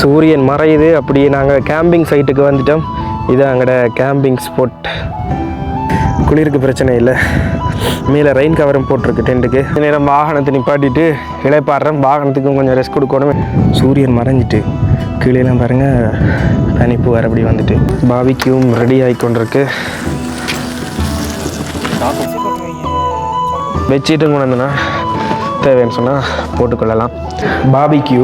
சூரியன் மறையுது. அப்படியே நாங்கள் கேம்பிங் சைட்டுக்கு வந்துட்டோம். இது அங்கட கேம்பிங் ஸ்பாட் குளிருக்கு பிரச்சனை இல்லை. மேலே ரெயின் கவரும் போட்டிருக்கு டென்ட்டுக்கு நேரம் வாகனத்தை நிப்பாட்டிட்டு இளைப்பாடுறேன். வாகனத்துக்கும் கொஞ்சம் ரெஸ்ட் கொடுக்கணும். சூரியன் மறைஞ்சிட்டு. கீழேலாம் பாருங்கள் பனிப்பு வர அப்படி வந்துட்டு. பாவிக்கும் ரெடி ஆகி கொண்டிருக்கு. கொண்டு வந்தேன்னா தேவைன்னு சொன்னால் போட்டுக்கொள்ளலாம். பாபிக்யூ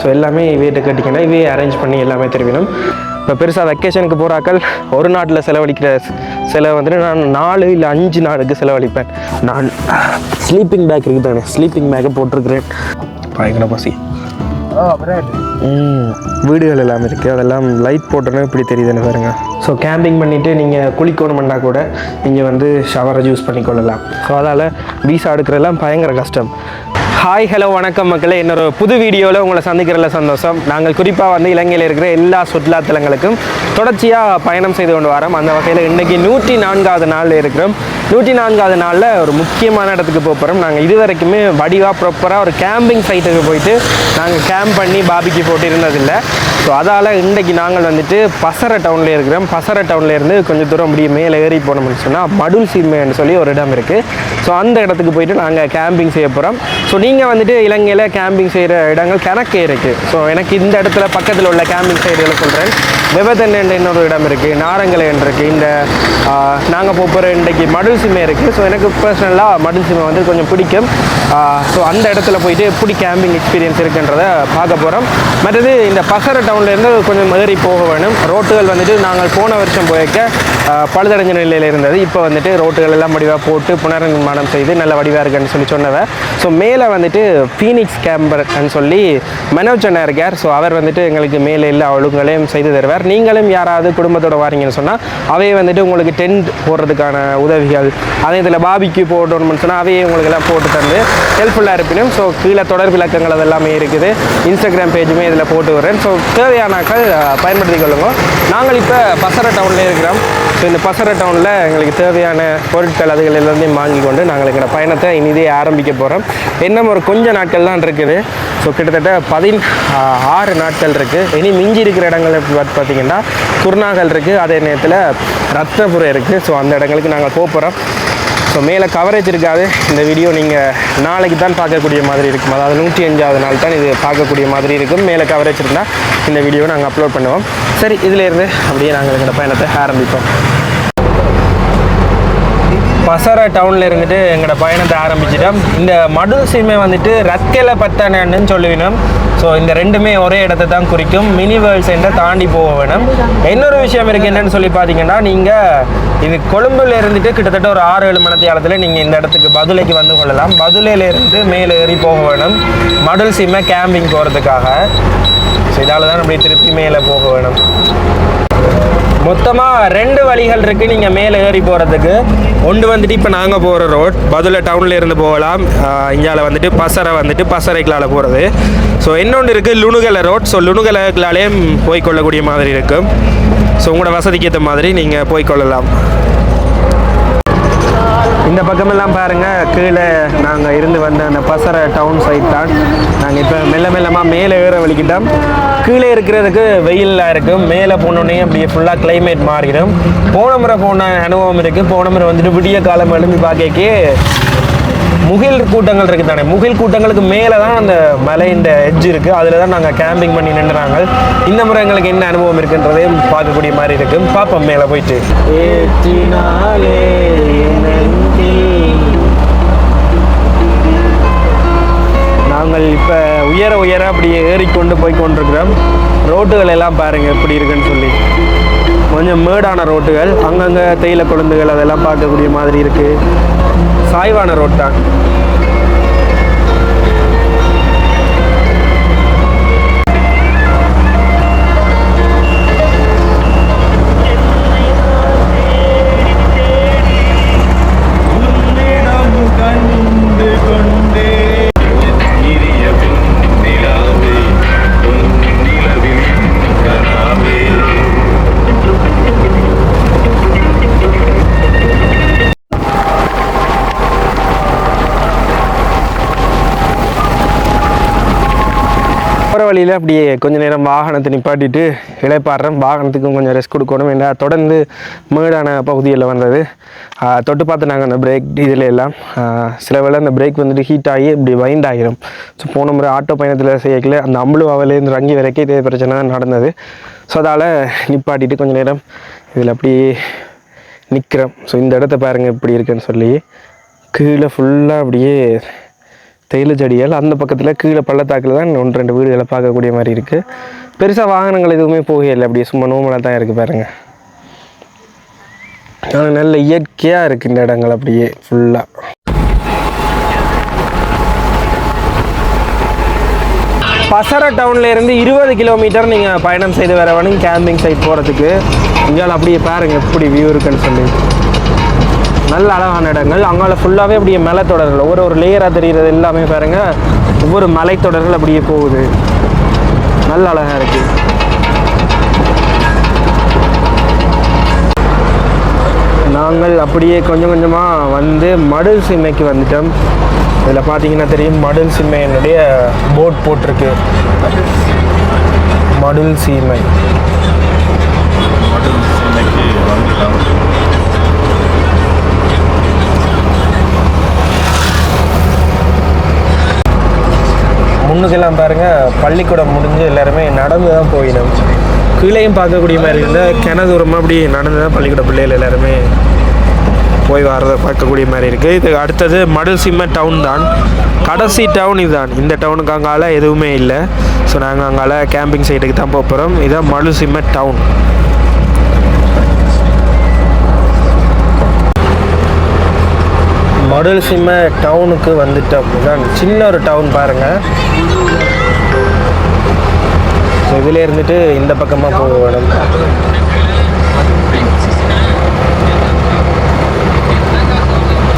ஸோ எல்லாமே இவையிட்ட கட்டிக்கணும் இவே அரேஞ்ச் பண்ணி எல்லாமே தெரிவிக்கணும். இப்போ பெருசாக வெக்கேஷனுக்கு போகிறாக்கள் ஒரு நாட்டில் செலவழிக்கிற செலவு வந்துட்டு நான் நாலு இல்லை அஞ்சு நாளுக்கு செலவழிப்பேன். நான் ஸ்லீப்பிங் பேக் இருக்குது தானே ஸ்லீப்பிங் பேக்கை போட்டிருக்கிறேன். பயங்கர பசி. வீடுகள் எல்லாம் இருக்குது அதெல்லாம் லைட் போட்டோன்னா இப்படி தெரியுதுன்னு பாருங்க. ஸோ கேம்பிங் பண்ணிவிட்டு நீங்கள் குளிக்கணுமெண்டா கூட நீங்கள் வந்து ஷவரை யூஸ் பண்ணிக்கொள்ளலாம். ஸோ அதால் வீசா எடுக்கிறதெல்லாம் பயங்கர கஷ்டம். ஹாய் ஹலோ வணக்கம் மக்களே. இன்னொரு புது வீடியோவில் உங்களை சந்திக்கிறதுல சந்தோஷம். நாங்கள் குறிப்பாக வந்து இலங்கையில் இருக்கிற எல்லா சுற்றுலாத்தலங்களுக்கும் தொடர்ச்சியாக பயணம் செய்து கொண்டு வரோம். அந்த வகையில் இன்றைக்கி நூற்றி நான்காவது நாளில் இருக்கிறோம். நூற்றி நான்காவது நாளில் ஒரு முக்கியமான இடத்துக்கு போக போகிறோம் நாங்கள் இது வரைக்குமே வடிவாக ப்ராப்பராக ஒரு கேம்பிங் சைட்டுக்கு போயிட்டு நாங்கள் கேம்ப் பண்ணி பாபிக்கு போட்டு இருந்ததில்லை. ஸோ அதால் இன்றைக்கி நாங்கள் வந்துட்டு பசர டவுனில் இருக்கிறோம். பசர டவுன்லேருந்து கொஞ்சம் தூரம் அப்படியே மேலே ஏறி போனோம்னு சொன்னால் மடுல் சீமைன்னு சொல்லி ஒரு இடம் இருக்குது ஸோ அந்த இடத்துக்கு போயிட்டு நாங்கள் கேம்பிங் செய்ய போகிறோம் ஸோ நீங்கள் வந்துட்டு இலங்கையில் கேம்பிங் செய்கிற இடங்கள் கணக்கே இருக்குது ஸோ எனக்கு இந்த இடத்துல பக்கத்தில் உள்ள கேம்பிங் சைடுகளை சொல்கிறேன் விபத்தன் என்ற இன்னொரு இடம் இருக்குது நாரங்கலை இருக்குது இந்த நாங்கள் போகிற இன்றைக்கு மடுல் சிமை இருக்குது ஸோ எனக்கு பர்சனலாக மடுல் சிமை வந்து கொஞ்சம் பிடிக்கும். ஸோ அந்த இடத்துல போயிட்டு எப்படி கேம்பிங் எக்ஸ்பீரியன்ஸ் இருக்குன்றதை பார்க்க போகிறோம் மற்றது இந்த பசர டவுன்லேருந்து கொஞ்சம் ஏறி போக வேணும். ரோட்டுகள் வந்துட்டு நாங்கள் போன வருஷம் போயிருக்க பழுதடைஞ்ச நிலையில் இருந்தது. இப்போ வந்துட்டு ரோட்டுகள் எல்லாம் வடிவாக போட்டு புனர்நிர்மாணம் செய்து நல்ல வடிவாக இருக்குன்னு சொல்லி சொன்னவ. ஸோ மேலே வந்துட்டு ஃபீனிக்ஸ் கேம்பர்ன்னு சொல்லி மனோஜ் இருக்கார். ஸோ அவர் வந்துட்டு எங்களுக்கு மேலே இல்லை அவளுங்களையும் செய்து தருவார். நீங்களும் யாராவது குடும்பத்தோட வாரீங்கன்னு சொன்னால் அவையே வந்துட்டு உங்களுக்கு டென்ட் போடுறதுக்கான உதவிகள். அதே இதில் பாபிக்கு போடணும்னு சொன்னால் அவையே உங்களுக்கு எல்லாம் போட்டு தந்து ஹெல்ப்ஃபுல்லாக இருப்பினும். ஸோ கீழே தொடர் விளக்கங்கள் அது எல்லாமே இருக்குது இன்ஸ்டாகிராம் பேஜுமே இதில் போட்டு வரேன் ஸோ தேவையானாக்கள் பயன்படுத்தி கொள்ளுங்க. நாங்கள் இப்போ பசர டவுனில் இருக்கிறோம். ஸோ இந்த பசர டவுனில் எங்களுக்கு தேவையான பொருட்கள் அதுகள் எல்லாத்தையும் வாங்கி கொண்டு நாங்கள் எங்களோட பயணத்தை இனிதே ஆரம்பிக்க போகிறோம் என்ன இன்னும் ஒரு கொஞ்சம் நாட்கள் தான் இருக்குது. ஸோ கிட்டத்தட்ட பதின் ஆறு நாட்கள் இருக்குது இனி மிஞ்சி இருக்கிற இடங்கள் எப்படி பார்த்து பார்த்தீங்கன்னா குருநாகல் இருக்குது அதே நேரத்தில் ரத்னபுரம் இருக்குது ஸோ அந்த இடங்களுக்கு நாங்கள் போக போகிறோம் ஸோ மேலே கவரேஜ் இருக்காது. இந்த வீடியோ நீங்கள் நாளைக்கு தான் பார்க்கக்கூடிய மாதிரி இருக்கும். அதாவது நூற்றி அஞ்சாவது நாள் தான் இது பார்க்கக்கூடிய மாதிரி இருக்கும். மேலே கவரேஜ் இருந்தால் இந்த வீடியோவை நாங்கள் அப்லோட் பண்ணுவோம். சரி இதிலேருந்து அப்படியே நாங்கள் எங்களோட பயணத்தை ஆரம்பிப்போம். பசார டவுனில் இருந்துட்டு எங்களோட பயணத்தை ஆரம்பிச்சிட்டோம். இந்த மடுல் சீமை வந்துட்டு ரத்கேல பத்தனன்னு சொல்லுவினோம் ஸோ இந்த ரெண்டுமே ஒரே இடத்தை தான் குறிக்கும். மினி வேர்ல்ட் சென்டர் தாண்டி போக வேணும். இன்னொரு விஷயம் இருக்குது என்னன்னு சொல்லி பார்த்தீங்கன்னா நீங்கள் இது கொழும்புல இருந்துட்டு கிட்டத்தட்ட ஒரு ஆறு ஏழு மணி நேரத்தில் நீங்கள் இந்த இடத்துக்கு பதுலைக்கு வந்து கொள்ளலாம். பதுலையிலேருந்து மேலே ஏறி போக வேணும். மடுல் சீமை கேம்பிங் போகிறதுக்காக ஸோ இதால் தான் அப்படியே திருப்பி மேலே போக வேணும். மொத்தமாக ரெண்டு வழிகள் இருக்குது நீங்கள் மேலே ஏறி போகிறதுக்கு ஒன்று வந்துட்டு இப்போ நாங்கள் போகிற ரோட் பதுளை டவுனில் இருந்து போகலாம். இங்கால வந்துட்டு பசரை வந்துட்டு பசரைக்களால் போகிறது ஸோ இன்னொன்று இருக்குது லுணுகலை ரோட் ஸோ லுணுகலைகளாலேயும் போய்க்கொள்ளக்கூடிய மாதிரி இருக்கும் ஸோ உங்களோட வசதிக்கு ஏற்ற மாதிரி நீங்கள் போய்க்கொள்ளலாம் இந்த பக்கமெல்லாம் பாருங்கள் கீழே நாங்கள் இருந்து வந்த அந்த பசரை டவுன் சைட் தான். நாங்கள் இப்போ மெல்ல மெல்லமாக மேலே ஏற வலிக்கிட்டோம் கீழே இருக்கிறதுக்கு வெயிலாக இருக்கும் மேலே போனோடனே அப்படியே ஃபுல்லாக கிளைமேட் மாறிடும். போன முறை போன அனுபவம் இருக்குது போன முறை வந்துட்டு விடிய காலம் எழுந்து பார்க்கக்கே முகில் கூட்டங்கள் இருக்குது தானே. முகில் கூட்டங்களுக்கு மேலே தான் அந்த மலையின் எட்ஜ் இருக்குது அதில் தான் நாங்கள் கேம்பிங் பண்ணி நின்றுறாங்க இந்த முறை எங்களுக்கு என்ன அனுபவம் இருக்குன்றதையும் பார்க்கக்கூடிய மாதிரி இருக்குது பார்ப்போம் மேலே போயிட்டு. ஏற்றினாலே நாங்கள் இப்போ உயர உயர அப்படியே ஏறிக்கொண்டு போய் கொண்டிருக்கிறோம். ரோட்டுகள் எல்லாம் பாருங்கள் எப்படி இருக்குன்னு சொல்லி. கொஞ்சம் மேடான ரோட்டுகள் அங்கங்கே தேயிலை கொழுந்துகள் அதெல்லாம் பார்க்கக்கூடிய மாதிரி இருக்குது சாய்வான ரோட் தான் வழியில் அப்படியே கொஞ்ச நேரம் வாகனத்தை நிப்பாட்டிட்டு இழைப்பாடுறேன் வாகனத்துக்கும் கொஞ்சம் ரெஸ்ட் கொடுக்கணும். ஏன்னா தொடர்ந்து மேடான பகுதியில் வந்தது. தொட்டு பார்த்து நாங்கள் அந்த பிரேக் இதில் எல்லாம் சில வேளை அந்த பிரேக் வந்துட்டு ஹீட் ஆகி இப்படி வைண்ட் ஆகிரும். ஸோ போன முறை ஆட்டோ பயணத்தில் செய்யக்கல. அந்த அம்புலுவாவிலேருந்து ரங்கி வரைக்கும் இதே பிரச்சனை தான் நடந்தது. ஸோ அதால் நிப்பாட்டிட்டு கொஞ்ச நேரம் இதில் அப்படியே நிற்கிறோம் ஸோ இந்த இடத்த பாருங்கள் இப்படி இருக்குன்னு சொல்லி. கீழே ஃபுல்லாக அப்படியே தேயிலச்செடிகள் அந்த பக்கத்தில் கீழே பள்ளத்தாக்கில் தான் ஒன்று ரெண்டு வீடுகளை பார்க்கக்கூடிய மாதிரி இருக்குது பெருசாக வாகனங்கள் எதுவுமே போகல அப்படியே சும்மா நோமலாக தான் இருக்குது பாருங்கள் ஆனால் நல்ல இயற்கையாக இருக்குது இந்த இடங்கள் அப்படியே ஃபுல்லாக பசர டவுன்லேருந்து இருபது கிலோமீட்டர் நீங்கள் பயணம் செய்து வர வேணும் கேம்பிங் சைட் போகிறதுக்கு இங்கால அப்படியே பாருங்கள் எப்படி வியூ இருக்குன்னு சொல்லி. நல்ல அழகான இடங்கள். அங்கால ஃபுல்லாகவே அப்படியே மலைத்தொடர்கள் ஒவ்வொரு ஒரு லேயராக தெரிகிறது எல்லாமே பாருங்க. ஒவ்வொரு மலைத்தொடர்கள் அப்படியே போகுது. நல்ல அழகாக இருக்குது நாங்கள் அப்படியே கொஞ்சம் கொஞ்சமாக வந்து மடல் சிம்மைக்கு வந்துட்டோம். இதில் பார்த்தீங்கன்னா தெரியும் மடல் சீமையினுடைய போட் போட்டிருக்கு. மடுல் சீமை மடல் சிம்மைக்கு வந்துடலாம் முன்னுக்கெல்லாம் பாருங்கள் பள்ளிக்கூடம் முடிஞ்சு எல்லாருமே நடந்து தான் போயிடும் கீழேயும் பார்க்கக்கூடிய மாதிரி இருந்தால் கிண தூரமாக அப்படி நடந்து தான் பள்ளிக்கூட பிள்ளைகள் எல்லாருமே போய் வரதை பார்க்கக்கூடிய மாதிரி இருக்குது இது அடுத்தது மடல் சிம்ம டவுன் தான். கடைசி டவுன் இதுதான். இந்த டவுனுக்கு அங்கால எதுவுமே இல்லை. ஸோ நாங்கள் அங்கால கேம்பிங் சைட்டுக்கு தான் போக போகிறோம் இதுதான் மடு சிம்ம டவுன் மடல் டவுனுக்கு வந்துட்டோம் இதான் சின்ன ஒரு டவுன் பாருங்கள் ஸோ இதில் இருந்துட்டு இந்த பக்கமாக போக வேணும்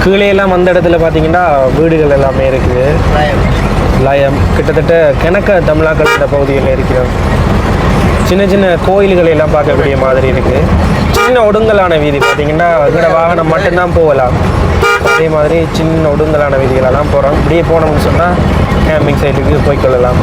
கீழே எல்லாம் வந்த இடத்துல பார்த்தீங்கன்னா வீடுகள் எல்லாமே இருக்குது. லயம். கிட்டத்தட்ட கிணக்க தமிழாக்கள் இந்த பகுதியில் இருக்கிறோம். சின்ன சின்ன கோயில்களை எல்லாம் பார்க்கக்கூடிய மாதிரி இருக்குது சின்ன ஒடுங்கலான வீதி பார்த்தீங்கன்னா இதோட வாகனம் மட்டும்தான் போகலாம். அதே மாதிரி சின்ன ஒடுங்கலான வீதிகளெல்லாம் போகிறோம் இப்படியே போனோம்னு சொன்னால் கேம்பிங் சைட்டுக்கு போய்க்கொள்ளலாம்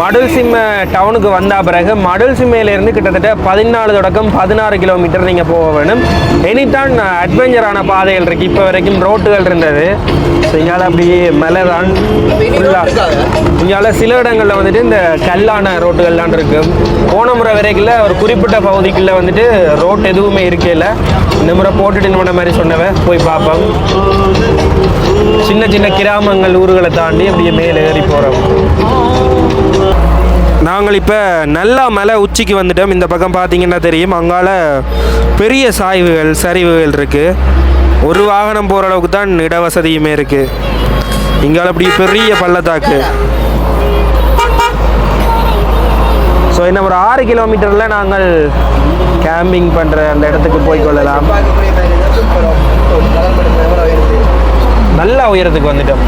மடுல் சிம்ம டவுனுக்கு வந்த பிறகு மடுல் சிம்மையிலேருந்து கிட்டத்தட்ட பதினாலு தொடக்கம் பதினாறு கிலோமீட்டர் நீங்கள் போக வேணும். எனி அட்வென்ச்சரான பாதைகள் இருக்குது இப்போ வரைக்கும் ரோட்டுகள் இருந்தது. ஸோ இங்கால அப்படியே மலை தான் ஃபுல்லாக இங்கால சில இடங்களில் வந்துட்டு இந்த கல்லான ரோட்டுகள்லாம் இருக்கும் போன முறை வரைக்கும் ஒரு குறிப்பிட்ட பகுதிக்குள்ளே வந்துட்டு ரோட் எதுவுமே இருக்கல இந்த முறை போட்டுட்டு இந்த மாதிரி சொன்னவ போய் பார்ப்போம். சின்ன சின்ன கிராமங்கள் ஊர்களை தாண்டி அப்படியே மேலே ஏறி போகிறோம் நாங்கள் இப்போ நல்லா மலை உச்சிக்கு வந்துட்டோம். இந்த பக்கம் பார்த்தீங்கன்னா தெரியும். அங்கால பெரிய சாய்வுகள் சரிவுகள் இருக்குது ஒரு வாகனம் போகிற அளவுக்கு தான் இட வசதியுமே இருக்குது இங்கால அப்படி பெரிய பள்ளத்தாக்கு. ஸோ இன்னும் ஒரு ஆறு கிலோமீட்டரில் நாங்கள் கேம்பிங் பண்ணுற அந்த இடத்துக்கு போய் கொள்ளலாம். நல்ல உயரத்துக்கு வந்துட்டோம்.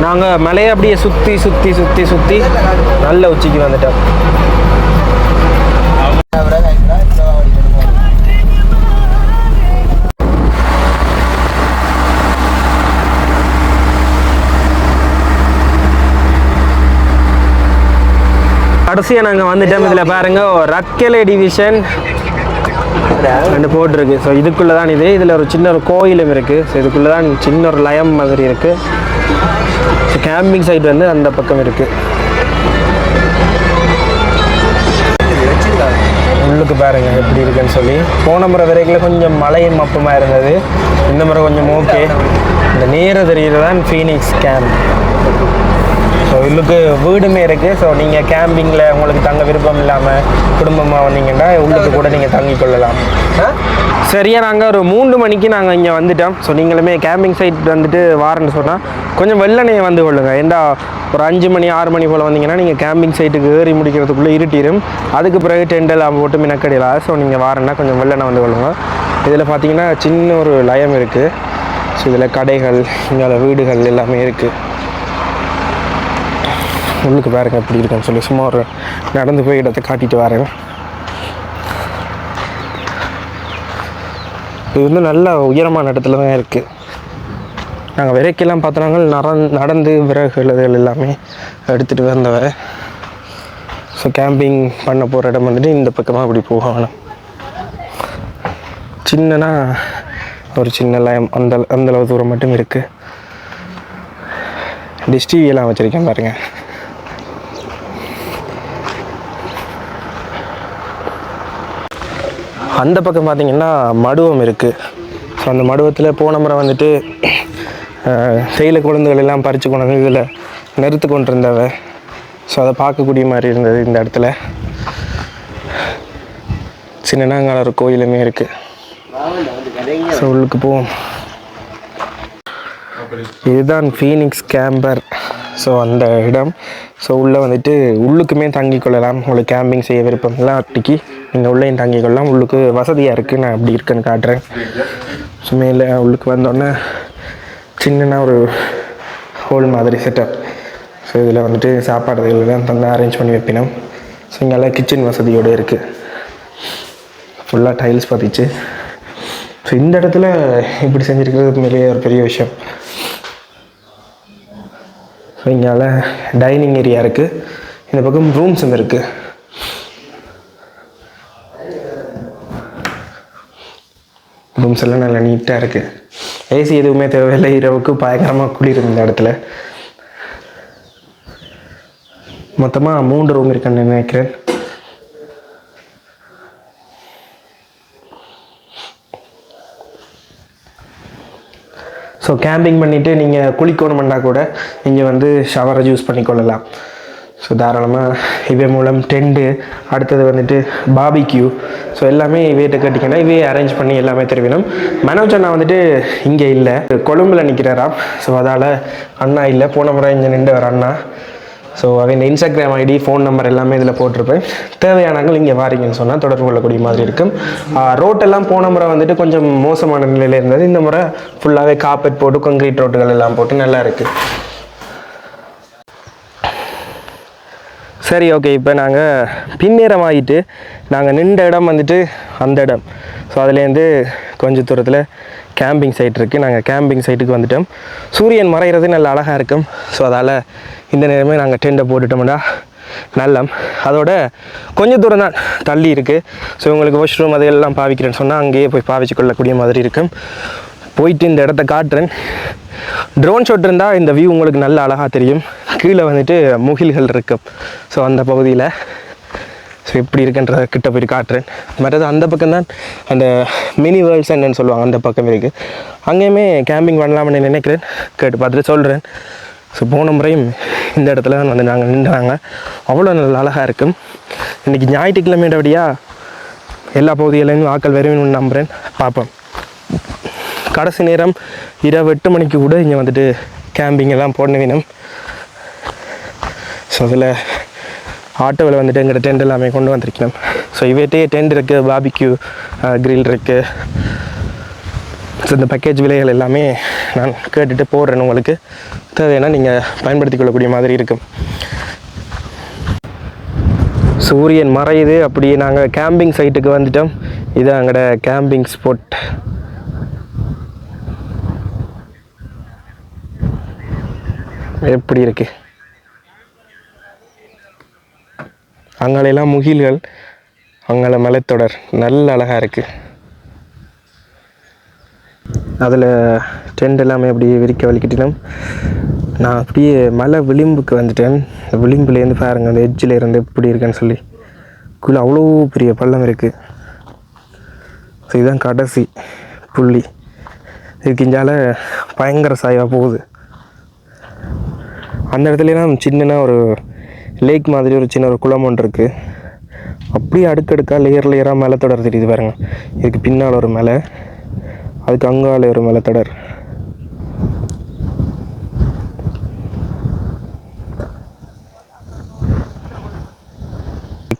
நாங்கள் மலையை அப்படியே சுற்றி சுற்றி சுற்றி சுற்றி நல்ல உச்சிக்கு வந்துட்டோம். கடைசியாக நாங்கள் வந்துட்டோம். இதில் பாருங்க ரக்கலை டிவிஷன் ரெண்டு போட்டிருக்கு. ஸோ இதுக்குள்ளே தான் இது. இதில் ஒரு சின்ன ஒரு கோயிலும் இருக்குது ஸோ இதுக்குள்ளே தான் சின்ன ஒரு லயம் மாதிரி இருக்குது ஸோ கேம்பிங் சைட் வந்து அந்த பக்கம் இருக்குது உள்ளுக்கு பாருங்க எப்படி இருக்குன்னு சொல்லி. போன முறை வரைக்கும் கொஞ்சம் மழையும் மப்பமாக இருந்தது. இந்த முறை கொஞ்சம் ஓகே இந்த நேரம் தெரிகிறது தான் ஃபீனிக்ஸ் கேம்ப் ஸோ உள்ளுக்கு வீடுமே இருக்குது ஸோ நீங்கள் கேம்பிங்கில் உங்களுக்கு தங்க விருப்பம் இல்லாமல் குடும்பமாக வந்தீங்கன்னா உள்ளுக்கு கூட நீங்கள் தங்கிக் கொள்ளலாம். சரியா நாங்கள் ஒரு மூன்று மணிக்கு நாங்கள் இங்கே வந்துட்டோம். ஸோ நீங்களுமே கேம்பிங் சைட் வந்துட்டு வாரேன்னு சொன்னால் கொஞ்சம் வெள்ளனையை வந்து கொள்ளுங்க. ஏண்டா ஒரு அஞ்சு மணி ஆறு மணி போல் வந்தீங்கன்னா நீங்கள் கேம்பிங் சைட்டுக்கு ஏறி முடிக்கிறதுக்குள்ளே இருட்டிடும் அதுக்கு பிறகு டெண்டெல்லாம் போட்டு மினக்கடியலாம் ஸோ நீங்கள் வாரேன்னா கொஞ்சம் வெள்ளனை வந்து கொள்ளுங்க. இதில் பார்த்தீங்கன்னா சின்ன ஒரு லயம் இருக்குது ஸோ இதில் கடைகள் இங்கே வீடுகள் எல்லாமே இருக்குது உள்ளுக்கு பாருங்கள் எப்படி இருக்குன்னு சொல்லி சும்மா ஒரு நடந்து போய் இடத்த காட்டிட்டு வரேன். இது வந்து நல்ல உயரமான இடத்துல தான் இருக்குது நாங்கள் விரைக்கெல்லாம் பார்த்தோன்னாங்க நடந் நடந்து விறகுகள் எல்லாமே எடுத்துகிட்டு வந்தவ. ஸோ கேம்பிங் பண்ண போகிற இடம் வந்துட்டு இந்த பக்கமாக அப்படி போகணும். சின்னனா ஒரு சின்ன லயம் அந்த அந்தளவு தூரம் மட்டும் இருக்குது டிஸ்டிவியெல்லாம் வச்சுருக்கேன் பாருங்கள் அந்த பக்கம் பார்த்தீங்கன்னா மடுவம் இருக்குது ஸோ அந்த மடுவத்தில் போன முறை வந்துட்டு செயல குழந்தைகள் எல்லாம் பறித்து கொண்டு வந்து இதில் நிறுத்து கொண்டு இருந்தவ ஸோ அதை பார்க்கக்கூடிய மாதிரி இருந்தது இந்த இடத்துல. சின்னனாங்கால கோயிலுமே இருக்குது ஸோ உள்ளுக்கு போவோம். இதுதான் ஃபீனிக்ஸ் கேம்பர் ஸோ அந்த இடம். ஸோ உள்ளே வந்துட்டு உள்ளுக்குமே தங்கிக் கொள்ளலாம். உங்களுக்கு கேம்பிங் செய்ய விருப்பம். அட்டிக்கு நீங்கள் உள்ளேயும் தங்கிக்கொள்ளலாம் உள்ளுக்கு வசதியாக இருக்குது நான் அப்படி இருக்குன்னு காட்டுறேன். ஸோ மேலே உள்ளுக்கு வந்தோடனே சின்னனா ஒரு ஹோல் மாதிரி செட்டப் ஸோ இதில் வந்துட்டு சாப்பாடு எல்லாம் தந்து அரேஞ்ச் பண்ணி வைப்பினோம். ஸோ இங்கெல்லாம் கிச்சன் வசதியோடு இருக்குது ஃபுல்லாக டைல்ஸ் பதிச்சு. ஸோ இந்த இடத்துல இப்படி செஞ்சுருக்கிறது உண்மையிலேயே ஒரு பெரிய விஷயம். ஸோ இங்கால டைனிங் ஏரியா இருக்குது இந்த பக்கம் ரூம்ஸும் இருக்குது ரூம்ஸ் எல்லாம் நல்லா நீட்டாக இருக்குது ஏசி எதுவுமே தேவையில்லை. இரவுக்கு பயங்கரமாக குளிரும் இந்த இடத்துல. மொத்தமாக மூன்று ரூம் இருக்குன்னு நினைக்கிறேன். ஸோ கேம்பிங் பண்ணிவிட்டு நீங்கள் குளிக்கணுமெண்டா கூட இங்கே வந்து ஷவரை யூஸ் பண்ணிக்கொள்ளலாம். ஸோ தாராளமாக இவை மூலம் டெண்டு அடுத்தது வந்துட்டு பாபிக்யூ ஸோ எல்லாமே இவையிட்ட கட்டிக்கணும் இவையே அரேஞ்ச் பண்ணி எல்லாமே தெரிவினும் மனோஜ் அண்ணா வந்துட்டு இங்கே இல்லை. கொழும்பில் நிற்கிறாராம் ஸோ அதால் அண்ணா இல்லை. போன முறை இங்கே நின்று வர அண்ணா. ஸோ அவன் இன்ஸ்டாகிராம் ஐடி ஃபோன் நம்பர் எல்லாமே இதில் போட்டிருப்பேன். தேவையானவங்க இங்கே வாரீங்கன்னு சொன்னால் தொடர்பு கொள்ளக்கூடிய மாதிரி இருக்கும். ரோட்டெல்லாம் போன முறை வந்துட்டு கொஞ்சம் மோசமான நிலையில் இருந்தது. இந்த முறை ஃபுல்லாகவே காப்பெட் போட்டு கான்கிரீட் ரோட்டுகள் எல்லாம் போட்டு நல்லா இருக்குது சரி ஓகே இப்போ நாங்கள் பின்னேறம் ஆகிட்டு நாங்கள் நின்ற இடம் வந்துட்டு அந்த இடம். ஸோ அதுலேருந்து கொஞ்சம் தூரத்தில் கேம்பிங் சைட் இருக்குது நாங்கள் கேம்பிங் சைட்டுக்கு வந்துட்டோம். சூரியன் மறைகிறது நல்ல அழகாக இருக்கும். ஸோ அதால் இந்த நேரமே நாங்கள் டெண்டை போட்டுட்டோம்டா. நல்லம். அதோட கொஞ்சம் தூரம் தான் தள்ளி இருக்குது ஸோ உங்களுக்கு வாஷ்ரூம் அதெல்லாம் பாவிக்கிறேன்னு சொன்னால் அங்கேயே போய் பாவிச்சு கொள்ளக்கூடிய மாதிரி இருக்கும். போயிட்டு இந்த இடத்த காட்டுறேன். ட்ரோன் ஷாட் இருந்தால் இந்த வியூ உங்களுக்கு நல்ல அழகாக தெரியும். கீழே வந்துட்டு முகில்கள் இருக்கும். ஸோ அந்த பகுதியில். ஸோ எப்படி இருக்குன்றத கிட்ட போய் காட்டுறேன். மற்றது அந்த பக்கம் தான் அந்த மினி வேர்ல்ட்ஸ் என்னன்னு சொல்லுவாங்க. அந்த பக்கம் இருக்குது அங்கேயுமே கேம்பிங் பண்ணலாம்னு நினைக்கிறேன். கேட்டு பார்த்துட்டு சொல்கிறேன் ஸோ போன முறையும் இந்த இடத்துல தான் வந்து நாங்கள் நின்றாங்க. அவ்வளோ நல்ல அழகாக இருக்கும். இன்றைக்கி ஞாயிற்றுக்கிழமையோடபடியாக எல்லா பகுதிகளையும் ஆக்கள் வருவேன்னு நம்புகிறேன் பார்ப்போம். கடைசி நேரம் இரவு எட்டு மணிக்கு கூட இங்கே வந்துட்டு கேம்பிங் எல்லாம் போடணும் வேணும். ஸோ அதில் ஆட்டோவில் வந்துட்டு எங்கிட்ட டென்ட் எல்லாமே கொண்டு வந்திருக்கணும். ஸோ இவையிட்டே டென்ட் இருக்குது பாபிக்யூ க்ரில் uh, இருக்குது ஸோ இந்த பேக்கேஜ் விலைகள் எல்லாமே நான் கேட்டுட்டு போடுறேன் உங்களுக்கு. தேவையான நீங்கள் பயன்படுத்தி கொள்ளக்கூடிய மாதிரி இருக்கும். சூரியன் மறையுது அப்படியே நாங்கள் கேம்பிங் சைட்டுக்கு வந்துட்டோம். இது எங்களோட கேம்பிங் ஸ்பாட் எப்படி இருக்கு? அங்கெல்லாம் முகில்கள் அங்கே மலைத்தொடர் நல்ல அழகாக இருக்கு. அதில் டென்ட் எல்லாமே அப்படியே விரிக்க வலிக்கிட்டினோம். நான் அப்படியே மலை விளிம்புக்கு வந்துட்டேன். இந்த விளிம்புலேருந்து பாருங்கள் அந்த எட்ஜில் இருந்து எப்படி இருக்குன்னு சொல்லி. குள்ள அவ்வளோ பெரிய பள்ளம் இருக்குது ஸோ இதுதான் கடைசி புள்ளி. இதுக்கு இஞ்சால பயங்கர சாய்வாக போகுது. அந்த இடத்துலலாம் சின்னனா ஒரு லேக் மாதிரி ஒரு சின்ன ஒரு குளம் ஒன்று இருக்குது அப்படியே அடுக்கடுக்காக லேயர் லேயராக மேலே தொடர் தெரியுது பாருங்க. இதுக்கு பின்னால் ஒரு மலை அதுக்கு அங்கால ஒரு மலை தொடர்.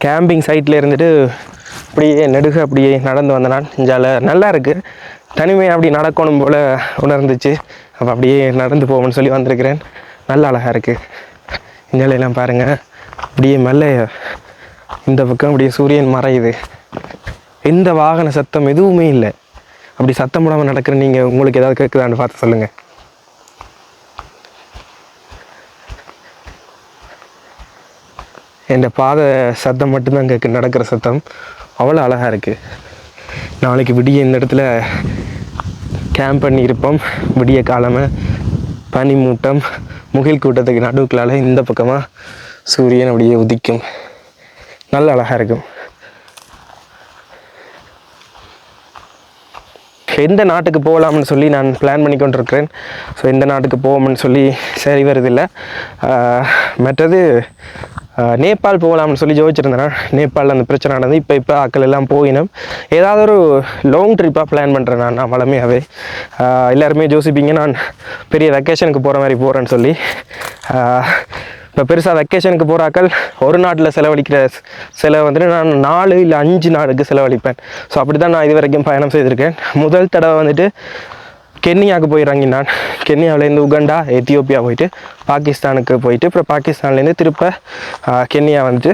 கேம்பிங் சைட்டில் இருந்துட்டு அப்படியே நெடுக அப்படியே நடந்து வந்த நான் இஞ்சால நல்லா இருக்குது தனிமையாக அப்படி நடக்கணும் போல் உணர்ந்துச்சு. அப்போ அப்படியே நடந்து போவோம்னு சொல்லி வந்திருக்கிறேன். நல்ல அழகாக இருக்குது இந்நிலையெல்லாம் பாருங்கள் அப்படியே மெல்ல இந்த பக்கம் அப்படியே சூரியன் மறையுது. எந்த வாகன சத்தம் எதுவுமே இல்லை. அப்படி சத்தம் போடாமல் நடக்கிற நீங்கள் உங்களுக்கு ஏதாவது கேட்குதான்னு பார்த்து சொல்லுங்கள் என் பாத சத்தம் மட்டும்தான் கேட்கு நடக்கிற சத்தம். அவ்வளோ அழகாக இருக்குது நாளைக்கு விடிய இந்த இடத்துல கேம்ப் பண்ணியிருப்போம். விடிய காலமாக பனி மூட்டம் முகில் கூட்டத்துக்கு நடுவுக்களால் இந்த பக்கமாக சூரியன் அப்படியே உதிக்கும். நல்ல அழகாக இருக்கும். எந்த நாட்டுக்கு போகலாம்னு சொல்லி நான் பிளான் பண்ணி கொண்டிருக்கிறேன். ஸோ எந்த நாட்டுக்கு போவோம்னு சொல்லி சரி வருதில்லை. மற்றது நேபாள் போகலாம்னு சொல்லி ஜோதிச்சிருந்தேன் நேபாளில் அந்த பிரச்சனை நடந்து இப்போ இப்போ ஆக்கள் எல்லாம் போயினோம். ஏதாவது ஒரு லாங் ட்ரிப்பாக பிளான் பண்ணுறேன் நான் நான் வளமையாகவே எல்லாருமே ஜோசிப்பீங்க நான் பெரிய வெக்கேஷனுக்கு போகிற மாதிரி போகிறேன்னு சொல்லி. இப்போ பெருசாக வெக்கேஷனுக்கு போகிறாக்கள் ஒரு நாட்டில் செலவழிக்கிற செலவு வந்துட்டு நான் நாலு இல்லை அஞ்சு நாளுக்கு செலவழிப்பேன். ஸோ அப்படி தான் நான் இது வரைக்கும் பயணம் செய்திருக்கேன். முதல் தடவை வந்துட்டு கென்னியாவுக்கு போயிடுறாங்க நான் கென்னியாவிலேருந்து உகண்டா எத்தியோப்பியா போயிட்டு பாகிஸ்தானுக்கு போயிட்டு அப்புறம் பாகிஸ்தான்லேருந்து திருப்ப கென்னியா வந்துட்டு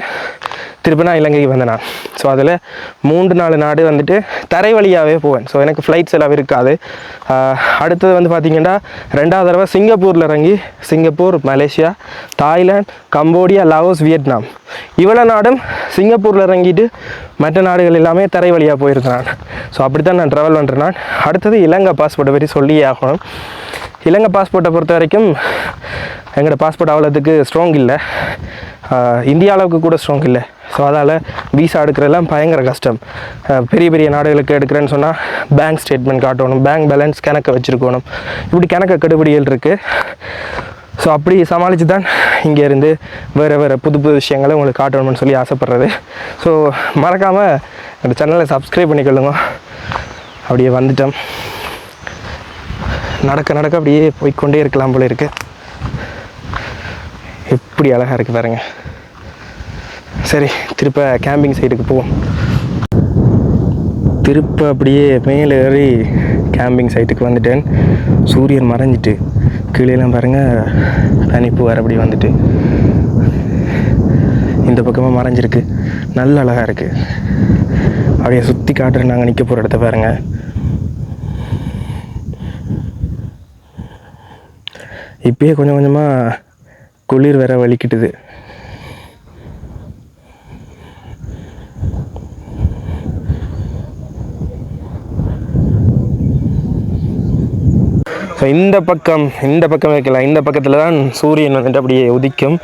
திருப்ப நான் இலங்கைக்கு வந்தேன். நான் ஸோ அதில் மூன்று நாலு நாடு வந்துட்டு தரை வழியாகவே போவேன். ஸோ எனக்கு ஃப்ளைட்ஸ் எல்லாம் இருக்காது. அடுத்தது வந்து பார்த்திங்கன்னா ரெண்டாவது தடவை சிங்கப்பூரில் இறங்கி Singapore Malaysia Thailand Cambodia Laos Vietnam. இவ்வளோ நாடும் சிங்கப்பூரில் இறங்கிட்டு மற்ற நாடுகள் எல்லாமே தரை வழியாக போயிருந்தேன் நான் ஸோ அப்படி தான் நான் ட்ராவல் பண்ணுறேன் நான். அடுத்தது இலங்கை பாஸ்போர்ட்டை பற்றி சொல்லியே ஆகணும். இலங்கை பாஸ்போர்ட்டை பொறுத்த வரைக்கும் எங்களோட பாஸ்போர்ட் அவ்வளோத்துக்கு ஸ்ட்ராங் இல்லை. இந்தியா அளவுக்கு கூட ஸ்ட்ராங் இல்லை. ஸோ அதால் விசா எடுக்கிறதெல்லாம் பயங்கர கஷ்டம். பெரிய பெரிய நாடுகளுக்கு எடுக்கிறேன்னு சொன்னால் பேங்க் ஸ்டேட்மெண்ட் காட்டணும் பேங்க் பேலன்ஸ் கணக்கை வச்சுருக்கணும். இப்படி கணக்கு கெடுபிடிகள் இருக்குது ஸோ அப்படி சமாளித்து தான் இங்கே இருந்து வேறு வேறு புது புது விஷயங்களை உங்களுக்கு காட்டணும்னு சொல்லி ஆசைப்பட்றது. ஸோ மறக்காமல் இந்த சேனலை சப்ஸ்கிரைப் பண்ணிக்கொள்ளுங்க. அப்படியே வந்துட்டோம். நடக்க நடக்க அப்படியே போய்க்கொண்டே இருக்கலாம் போல இருக்குது எப்படி அழகாக இருக்குது பாருங்க. சரி திருப்ப கேம்பிங் சைடுக்கு போவோம். திருப்ப அப்படியே மேலே ஏறி கேம்பிங் சைட்டுக்கு வந்துட்டேன். சூரியன் மறைஞ்சிட்டு கீழேலாம் பாருங்கள் பனிப்பு வர அப்படி வந்துட்டு. இந்த பக்கமாக மறைஞ்சிருக்கு. நல்ல அழகாக இருக்குது அப்படியே சுற்றி காட்டுற நாங்கள் நிற்க போகிற இடத்த பாருங்கள் இப்பயே கொஞ்சம் கொஞ்சமாக குளிர் வேற வலிக்கிட்டுது ஸோ இந்த பக்கம் இந்த பக்கம் இருக்கலாம் இந்த பக்கத்தில் தான் சூரியன் வந்துட்டு அப்படியே உதிக்கும்.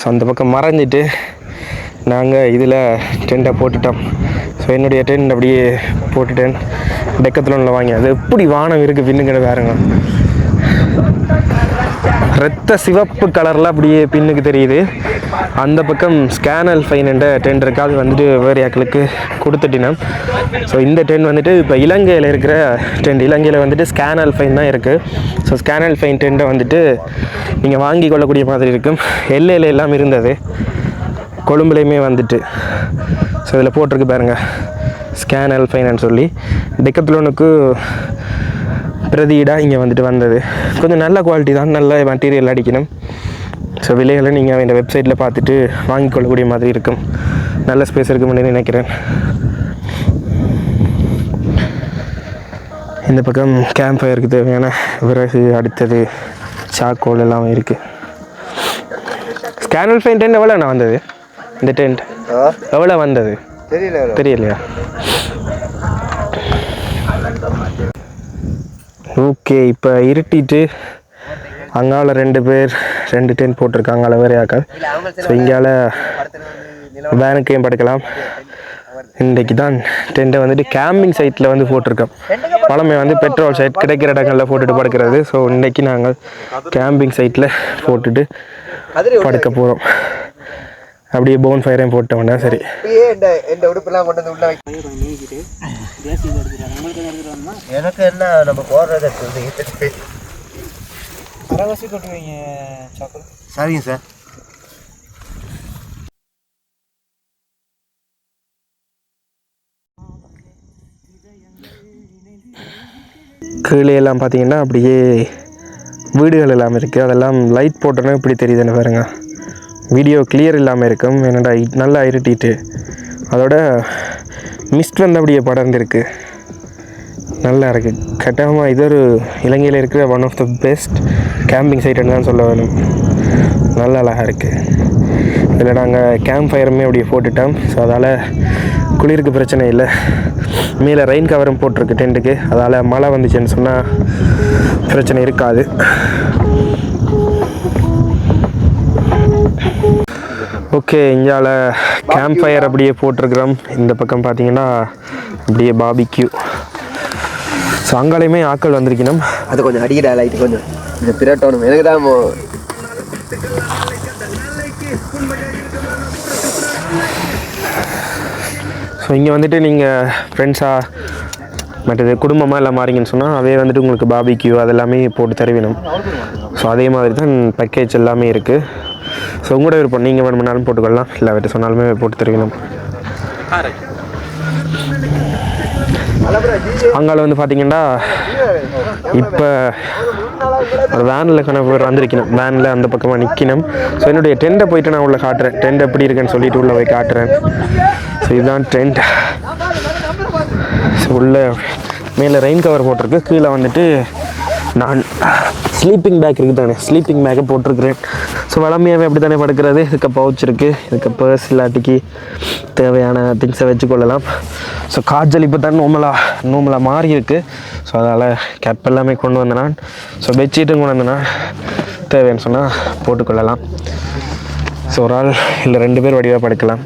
ஸோ அந்த பக்கம் மறைஞ்சிட்டு நாங்கள் இதில் டென்ட்டை போட்டுட்டோம். ஸோ என்னுடைய டென்ட் அப்படியே போட்டுட்டேன். டெக்கத்தில் ஒன்று வாங்கி. அது எப்படி வானம் இருக்குது பின்னுக்கிட பாருங்க ரத்த சிவப்பு கலரில் அப்படியே பின்னுக்கு தெரியுது. அந்த பக்கம் ஸ்கேனல் ஃபைன் என்ற டென்ட் இருக்கு அது வந்துட்டு வேறு யாக்களுக்கு ஸோ இந்த டென்ட் வந்துட்டு இப்போ இலங்கையில் இருக்கிற டென்ட் இலங்கையில் வந்துட்டு ஸ்கேனல் ஃபைன் தான் இருக்குது ஸோ ஸ்கேனல் ஃபைன் டென்ட்டை வந்துட்டு நீங்கள் வாங்கி கொள்ளக்கூடிய மாதிரி இருக்கும். எல்லையில் எல்லாம் இருந்தது. கொழும்புலையுமே வந்துட்டு. ஸோ இதில் போட்டிருக்கு பாருங்கள் ஸ்கேனல் ஃபைன்னு சொல்லி. டெக்கத்லோனுக்கு பிரதியீடாக இங்கே வந்துட்டு வந்தது. கொஞ்சம் நல்ல குவாலிட்டி தான். நல்ல மெட்டீரியல் அடிக்கணும். ஸோ விலைகளை நீங்கள் இந்த வெப்சைட்டில் பார்த்துட்டு வாங்கிக் கொள்ளக்கூடிய மாதிரி இருக்கும். நல்ல ஸ்பேஸ் இருக்கும்னு நினைக்கிறேன். இந்த பக்கம் கேம்ப் ஃபயருக்கு தேவையான விறகு அடுத்தது சாக்கோல் எல்லாம் இருக்குது ஸ்கேனல் ஃபைன் டென்ட் எவ்வளோ நான் வந்தது? இந்த டென்ட் எவ்வளோ வந்தது? தெரியல தெரியலையா? ஓகே இப்போ இருட்டிட்டு அங்கால ரெண்டு பேர் ரெண்டு டென்ட் போட்டிருக்காங்க ஆக்கள் ஸோ இங்கால வேனுக்கையும் படுக்கலாம். இன்றைக்கு தான் டென்ட்டை வந்துட்டு கேம்பிங் சைட்டில் வந்து போட்டிருக்கோம். பழமை வந்து பெட்ரோல் சைட் கிடைக்கிற இடங்களில் போட்டுட்டு படுக்கிறது. ஸோ இன்றைக்கி நாங்கள் கேம்பிங் சைட்டில் போட்டுட்டு படுக்க போகிறோம் அப்படியே போன் ஃபயரையும் போட்டோம்னா சரி. இந்த உடுப்பெல்லாம் கொண்டு வந்து உள்ள எனக்கு என்ன நம்ம போடுறத சொல்லி சரிங்க சார். கீழே எல்லாம் பார்த்தீங்கன்னா அப்படியே வீடுகள் எல்லாம் இருக்குது அதெல்லாம் லைட் போட்டோன்னா இப்படி தெரியுதுன்னு பாருங்க. வீடியோ கிளியர் இல்லாமல் இருக்கும். என்னடா நல்லா இருட்டிட்டு. அதோட மிஸ்ட் வந்து அப்படியே படர்ந்துருக்கு நல்லா இருக்குது கட்டாயமாக இது ஒரு இலங்கையில் இருக்கிற one of the best camping சைட்டுன்னு தான் சொல்ல வேணும். நல்ல அழகாக இருக்குது இதில் நாங்கள் கேம்ப் ஃபயருமே அப்படியே போட்டுட்டோம். ஸோ அதால் குளிருக்கு பிரச்சனை இல்லை. மேலே ரெயின் கவரும் போட்டிருக்கு டென்ட்டுக்கு அதால் மழை வந்துச்சுன்னு சொன்னால் பிரச்சனை இருக்காது. ஓகே இந்தியாவில் கேம்ப் ஃபயர் அப்படியே போட்டிருக்கிறோம். இந்த பக்கம் பார்த்தீங்கன்னா அப்படியே பாபிக்யூ ஸோ அங்காலையுமே ஆட்கள் வந்திருக்கணும். அது கொஞ்சம் அடிக்கடா லைட் கொஞ்சம் இந்த பிரட்டணும் எனக்கு தான் ஸோ இங்கே வந்துட்டு நீங்கள் ஃப்ரெண்ட்ஸாக மற்றது குடும்பமாக எல்லாம் மாறிங்கன்னு சொன்னால் அதே வந்துட்டு உங்களுக்கு பாபிக்யூ அதெல்லாமே போட்டு தருவினும். ஸோ அதே மாதிரி தான் பேக்கேஜ் எல்லாமே இருக்குது ஸோ உங்களோட விருப்பம் நீங்கள் வேணும்னாலும் போட்டுக்கொள்ளலாம். இல்லை அவர்கிட்ட சொன்னாலுமே போட்டு தருவினும் அங்கால வந்து பார்த்தீங்கன்னா இப்போ ஒரு வேனில் கணக்கு வந்திருக்கணும். வேனில் அந்த பக்கமாக நிற்கணும் ஸோ என்னுடைய டெண்டை போயிட்டு நான் உள்ள காட்டுறேன். டெண்ட் எப்படி இருக்குன்னு சொல்லிட்டு உள்ளே போய் காட்டுறேன். ஸோ இதுதான் டெண்ட் ஸோ உள்ள மேலே ரெயின் கவர் போட்டிருக்கு. கீழே வந்துட்டு நான் ஸ்லீப்பிங் பேக் இருக்குது தானே ஸ்லீப்பிங் பேக்கை போட்டிருக்கிறேன். ஸோ வளமையாகவே அப்படி தானே படுக்கிறது? இதுக்கு பவுச் இருக்குது இதுக்கு பர்ஸ் இல்லாட்டிக்கு தேவையான திங்ஸை வச்சுக்கொள்ளலாம். ஸோ காய்ச்சல் இப்போ தான் நோமலாக நோமலாக மாறி இருக்குது ஸோ அதால் கேப் எல்லாமே கொண்டு வந்தேன் நான். ஸோ பெட்ஷீட்டும் கொண்டு வந்தேனா தேவைன்னு சொன்னால் போட்டுக்கொள்ளலாம். ஸோ ஒரு ஆள் இல்லை ரெண்டு பேர் வடிவாக படுக்கலாம்.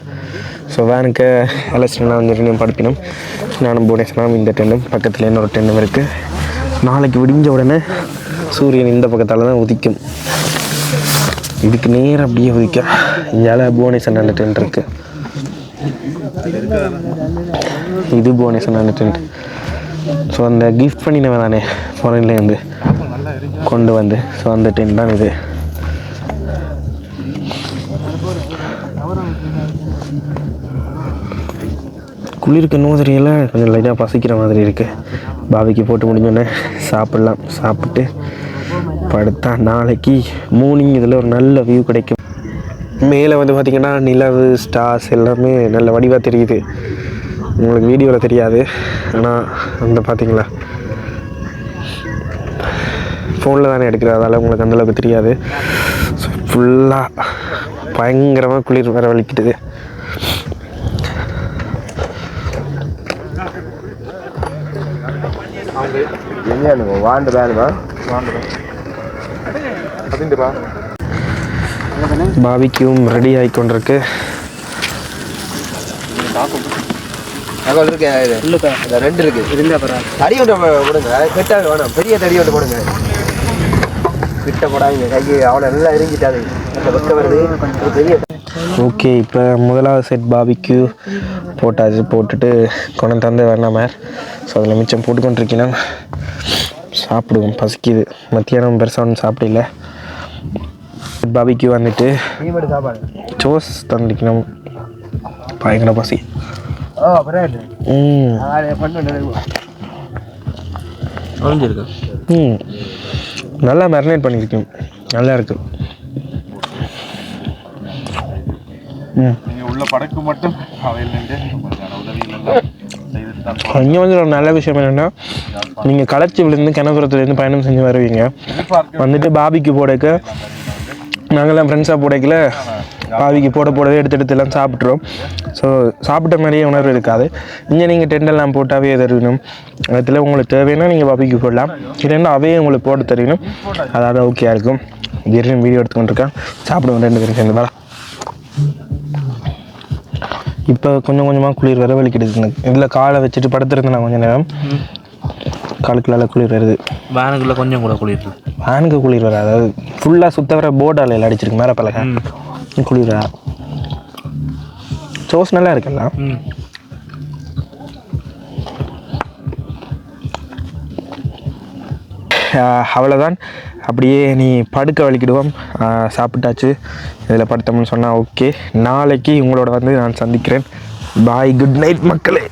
ஸோ வேனுக்கு எலஸ்டினா வந்து ரெண்டும் படுப்பினோம். நானும் புவனேஸ்வரம் இந்த டென்னும் பக்கத்தில் இன்னொரு டென்னும் இருக்குது நாளைக்கு விடிஞ்ச உடனே சூரியன் இந்த பக்கத்தால் தான் உதிக்கும். இதுக்கு நேரம் அப்படியே உதிக்க இங்கால புவனேஸ்வரன் அந்த டென்ட் இருக்குது இது புவனேஸ்வரன் அந்த டென்ட் ஸோ அந்த கிஃப்ட் பண்ணினவன் தானே ஃபாரின்லேருந்து கொண்டு வந்து. ஸோ அந்த டென்ட் தான் இது. குளிருக்கு இன்னும் தெரியல கொஞ்சம் லைட்டாக பசிக்கிற மாதிரி இருக்குது பாபிக்கு போட்டு முடிஞ்சோடனே சாப்பிட்லாம். சாப்பிட்டு படுத்தா நாளைக்கு மூர்னிங் இதில் ஒரு நல்ல வியூ கிடைக்கும். மேலே வந்து பார்த்திங்கன்னா நிலவு ஸ்டார்ஸ் எல்லாமே நல்ல வடிவாக தெரியுது. உங்களுக்கு வீடியோவில் தெரியாது. ஆனால் அந்த பார்த்தீங்களா ஃபோனில் தானே எடுக்கிறது அதால் உங்களுக்கு அந்தளவுக்கு தெரியாது. ஸோ ஃபுல்லாக பயங்கரமாக குளிர் வர வலிக்கிட்டுது எங்க வாண்டு வேணுமா? பாபிக்யூம் ரெடி ஆகி கொண்டிருக்கு. ரெண்டு இருக்கு. தடி ஒன்று போடுங்க. கெட்டாங்க வேணாம். பெரிய தடி ஒன்று போடுங்க. கிட்ட போடாதீங்க. கையை அவ்வளோ நல்லா எரிஞ்சிட்டாது அந்த வெக்க வருது. ஒரு பெரிய ஓகே இப்போ முதலாவது செட் பாபிக்யூ போட்டாச்சு. போட்டுட்டு கொண்டு தந்து வேணாம ஸோ அதில் மிச்சம் போட்டுக்கொண்டிருக்கணும் சாப்பிடுவோம். பசிக்குது. மத்தியானம் பெருசாக ஒன்றும் சாப்பிடல. பாபிக்யூ வந்துட்டு சோஸ் தந்திக்கணும் பயங்கர பசி. ம். நல்லா மேரினேட் பண்ணியிருக்கேன் நல்லா இருக்கு ம் நீங்கள் உள்ள படக்கு மட்டும் அவையிலேருந்து உங்களுக்கான உதவிகள் எல்லாம் செய்து தான் இங்கே வந்து ஒரு நல்ல விஷயம் என்னென்னா நீங்கள் கலர்ச்சி விழுந்து கிணபுரத்துலேருந்து பயணம் செஞ்சு வருவீங்க. வந்துட்டு பாபிக்கு போடக்க நாங்களாம் ஃப்ரெண்ட்ஸாக போடக்கல பாபிக்கு போட போடவே எடுத்து எடுத்து எல்லாம் சாப்பிட்றோம் ஸோ சாப்பிட்ட மாதிரியே உணர்வு இருக்காது. இங்கே நீங்கள் டெண்டெல்லாம் போட்டாவே தருவணும் அதில் உங்களுக்கு தேவைன்னா நீங்கள் பாபிக்கு போடலாம். இல்லைன்னா அவையே உங்களுக்கு போட்டு தருவணும் அதாவது ஓகே இருக்கும். கிரின் வீடியோ எடுத்துக்கொண்டிருக்கேன். சாப்பிடுவோம் ரெண்டு பேரும் சேர்ந்து. வர இப்போ கொஞ்சம் கொஞ்சமாக குளிர் வர வலிக்கிடுது எனக்கு இதில் காலை வச்சுட்டு படுத்துருந்தேன் நான் கொஞ்சம் நேரம். காலுக்குள்ளால குளிர் வருது. வேனுக்குள்ள கொஞ்சம் கூட குளிர். ஃபேனுக்கு குளிர் வராது. அதாவது ஃபுல்லாக சுத்த வர போர்டால் அடிச்சிருக்கு மேலே பலகை குளிர்? வரா சோஸ் நல்லா இருக்குல்ல? அவ்வளோதான் அப்படியே நீ படுக்க வலிக்கிடுவோம். சாப்பிட்டாச்சு. இதில் படுத்தோம்னு சொன்னால் ஓகே. நாளைக்கு உங்களோட வந்து நான் சந்திக்கிறேன். பாய் குட் நைட் மக்களே.